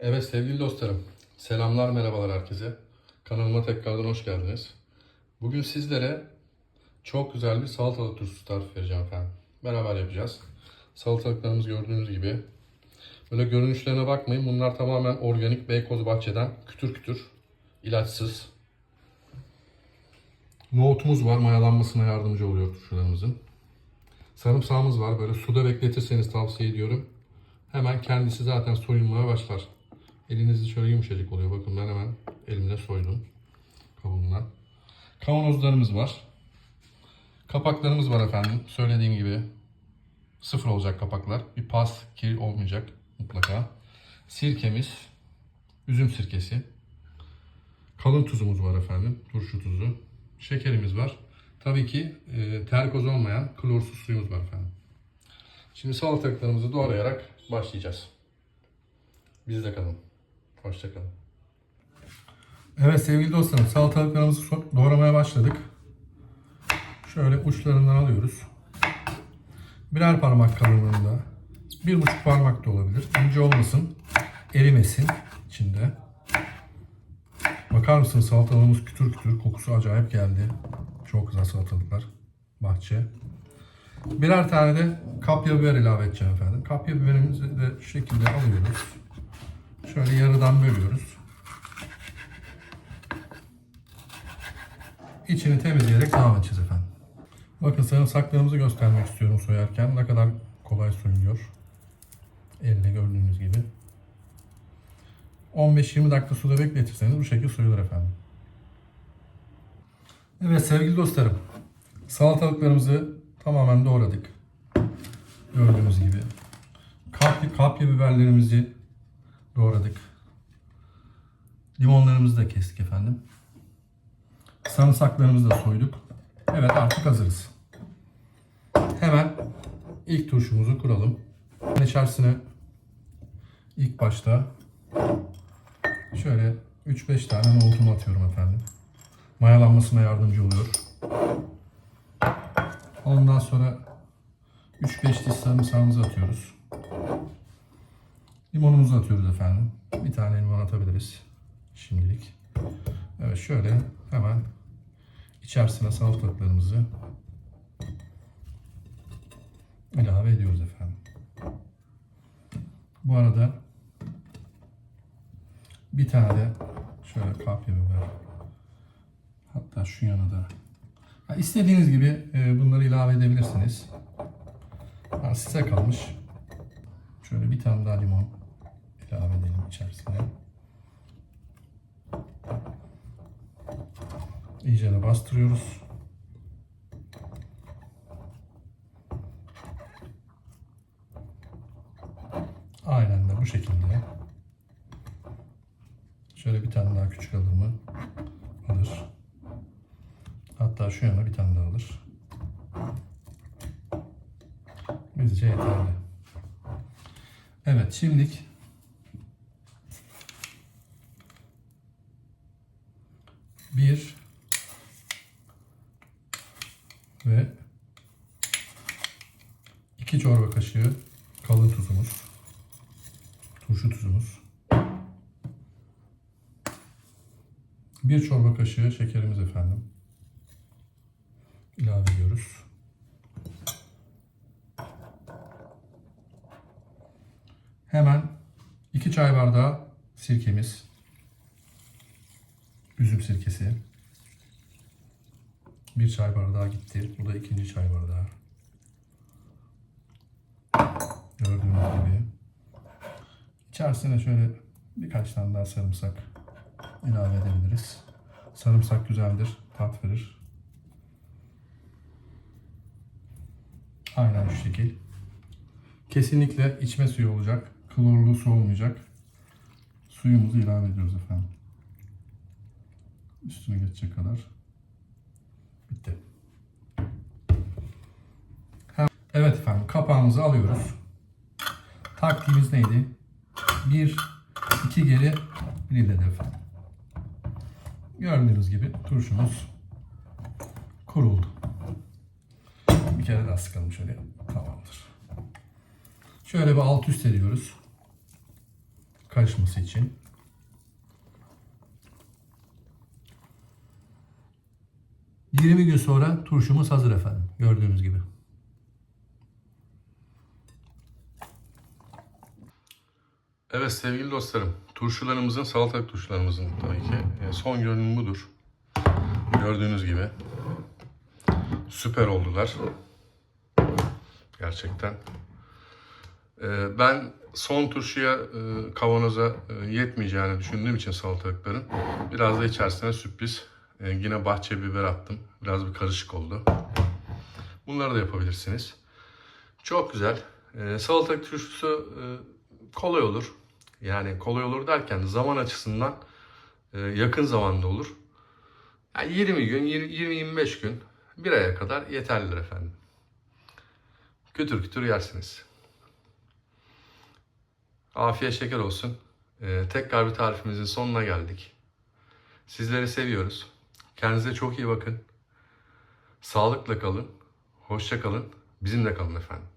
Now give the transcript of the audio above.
Evet sevgili dostlarım, selamlar merhabalar herkese. Kanalıma tekrardan hoş geldiniz. Bugün sizlere çok güzel bir salatalık turşusu tarifi vereceğim efendim. Beraber yapacağız. Salatalıklarımız gördüğünüz gibi. Böyle görünüşlerine bakmayın. Bunlar tamamen organik Beykoz bahçeden kütür kütür, ilaçsız. Nohutumuz var, mayalanmasına yardımcı oluyor turşularımızın. Sarımsağımız var. Böyle suda bekletirseniz tavsiye ediyorum. Hemen kendisi zaten soyulmaya başlar. Elinizde şöyle yumuşacık oluyor. Bakın ben hemen elimle soydum kabuğundan. Kavanozlarımız var. Kapaklarımız var efendim. Söylediğim gibi sıfır olacak kapaklar. Bir pas, kir olmayacak mutlaka. Sirkemiz, üzüm sirkesi. Kalın tuzumuz var efendim. Turşu tuzu. Şekerimiz var. Tabii ki e, terkoz olmayan klorsuz suyumuz var efendim. Şimdi salatalıklarımızı doğrayarak başlayacağız. Bizde kalın. Hoşçakalın. Evet sevgili dostlarım salatalıklarımızı doğramaya başladık. Şöyle uçlarından alıyoruz. Birer parmak kalınlığında. Bir buçuk parmak da olabilir. İnce olmasın. Erimesin içinde. Bakar mısınız salatalığımız kütür kütür. Kokusu acayip geldi. Çok güzel salatalıklar. Bahçe. Birer tane de kapya biber ilave edeceğim efendim. Kapya biberimizi de şu şekilde alıyoruz. Şöyle yarıdan bölüyoruz. İçini temizleyerek devam edeceğiz efendim. Bakın sarımsaklarımızı göstermek istiyorum soyarken. Ne kadar kolay soyuluyor. Elle gördüğünüz gibi. 15-20 dakika suda bekletirseniz bu şekilde soyulur efendim. Evet sevgili dostlarım. Salatalıklarımızı tamamen doğradık. Gördüğünüz gibi. Kapya, kapya biberlerimizi doğradık. Limonlarımızı da kestik efendim. Sarımsaklarımızı da soyduk. Evet artık hazırız. Hemen ilk turşumuzu kuralım. İçerisine ilk başta şöyle 3-5 tane nohutumu atıyorum efendim. Mayalanmasına yardımcı oluyor. Ondan sonra 3-5 diş sarımsağımızı atıyoruz. Limonumuzu atıyoruz efendim. Bir tane limon atabiliriz şimdilik. Evet şöyle hemen içerisine salatalıklarımızı ilave ediyoruz efendim. Bu arada bir tane de şöyle kapya biber hatta şu yana da Ha, istediğiniz gibi e, bunları ilave edebilirsiniz. Ha, size kalmış. Şöyle bir tane daha limon ilave edelim içerisine. İyice de bastırıyoruz. Aynen de bu şekilde. Şöyle bir tane daha küçük alır mı? Alır. Hatta şu yana bir tane daha alır. Bizce yeterli. Evet şimdilik bir. Ve iki çorba kaşığı kalın tuzumuz, turşu tuzumuz, bir çorba kaşığı şekerimiz efendim. İlave ediyoruz. Hemen 2 çay bardağı sirkemiz, üzüm sirkesi. Bir çay bardağı gitti. Bu da ikinci çay bardağı. Gördüğünüz gibi. İçerisine şöyle birkaç tane daha sarımsak ilave edebiliriz. Sarımsak güzeldir, tat verir. Aynen şu şekil. Kesinlikle içme suyu olacak. Klorlu su olmayacak. Suyumuzu ilave ediyoruz efendim. Üstüne geçecek kadar. Bitti. Evet efendim kapağımızı alıyoruz. Taktiğimiz neydi? Bir, iki geri, bir ileri efendim. Gördüğünüz gibi turşumuz kuruldu. Bir kere daha sıkalım şöyle. Tamamdır. Şöyle bir alt üst ediyoruz. karışması için. ...20 gün sonra turşumuz hazır efendim. Gördüğünüz gibi. Evet sevgili dostlarım, turşularımızın, salatalık turşularımızın tabii ki e, son görünümü budur. Gördüğünüz gibi. Süper oldular. Gerçekten. E, Ben son turşuya, e, kavanoza yetmeyeceğini düşündüğüm için salatalıkların biraz da içerisine sürpriz e, yine bahçe biber attım. Biraz bir karışık oldu. Bunları da yapabilirsiniz. Çok güzel. Ee, salatalık turşusu e, kolay olur. Yani kolay olur derken zaman açısından e, yakın zamanda olur. Yani 20 gün, 20-25 gün, bir aya kadar yeterlidir efendim. Kütür kütür yersiniz. Afiyet şeker olsun. Ee, tekrar bir tarifimizin sonuna geldik. Sizleri seviyoruz. Kendinize çok iyi bakın. Sağlıkla kalın. Hoşça kalın. Bizimle kalın efendim.